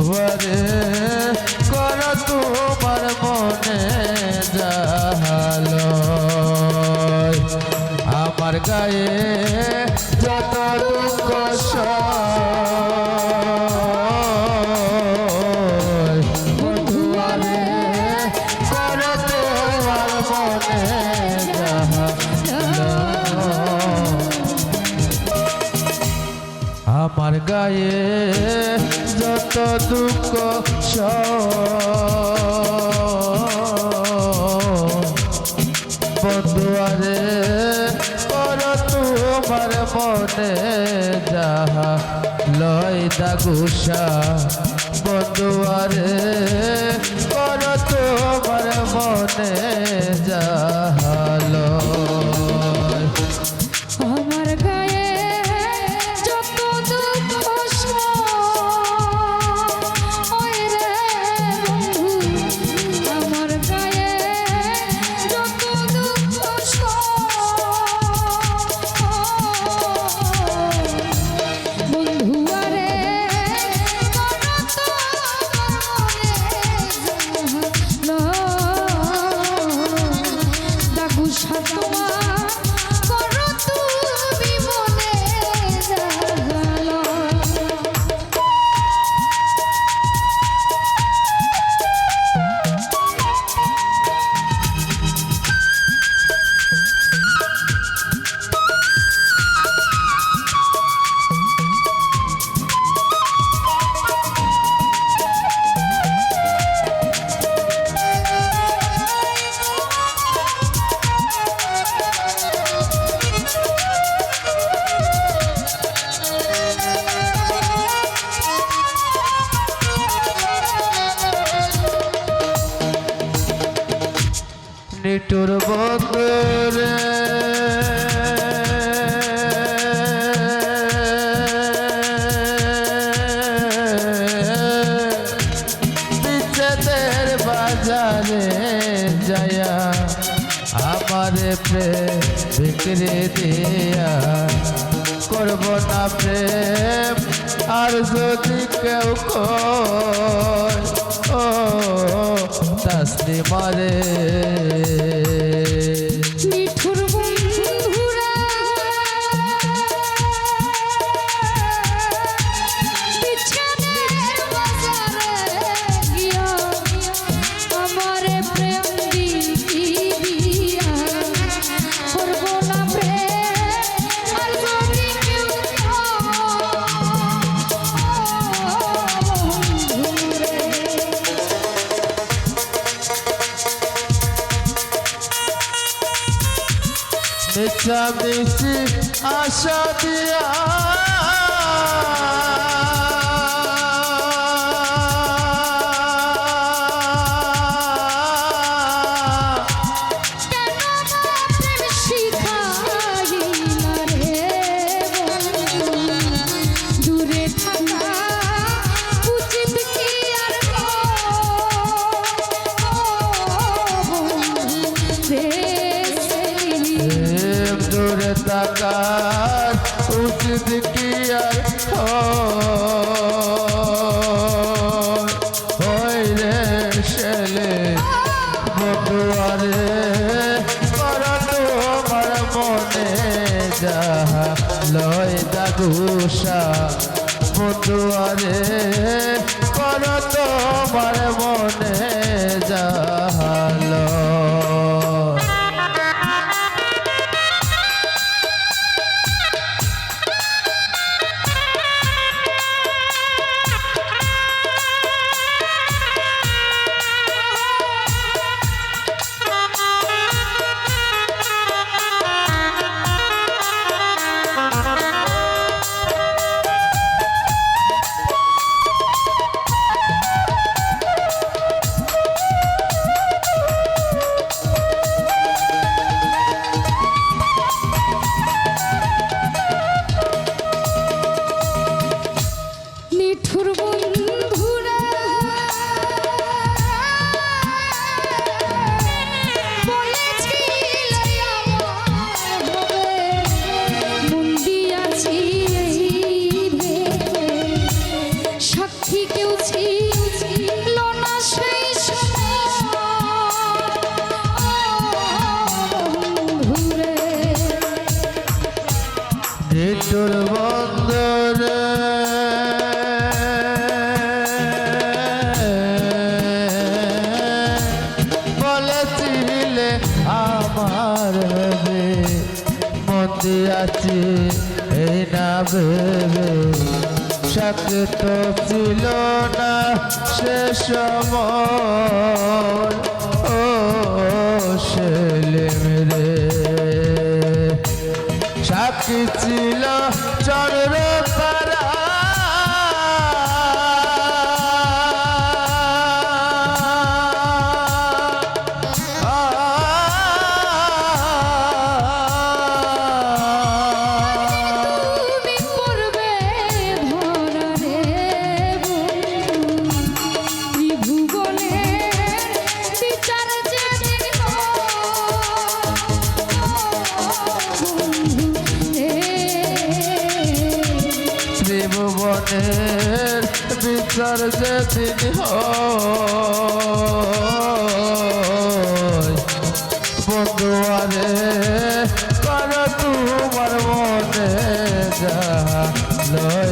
বন্ধুয়ারে কর তোমার মনে জাহালো আমার গায়ে যত দুঃখ আমার গায়ে যত দুঃখ বন্ধুয়ারে কর তোমার মনে যাহা লয় দাগুসা। বন্ধুয়ারে কর তোমার মনে যাহা নিটুর বন্ধুরে। বিচ্ছেদের বাজারে যায়া আমারে প্রেম বিক্রি দিয়া করব না প্রেম, আর যদি কেউ কয়, ও তাসলি মারে মিছামিছি আশা দিয়া বটুয়ারে তোর বন্দরে বলেছিলে আমার হবে মতি আছে এই না ভেবে। সাথে তো ছিল না সে সময়। ও ছেলে মেরে সাথী ছিল চল আমার যেদিন বন্ধুয়ারে কর তোমার মনে যা লয়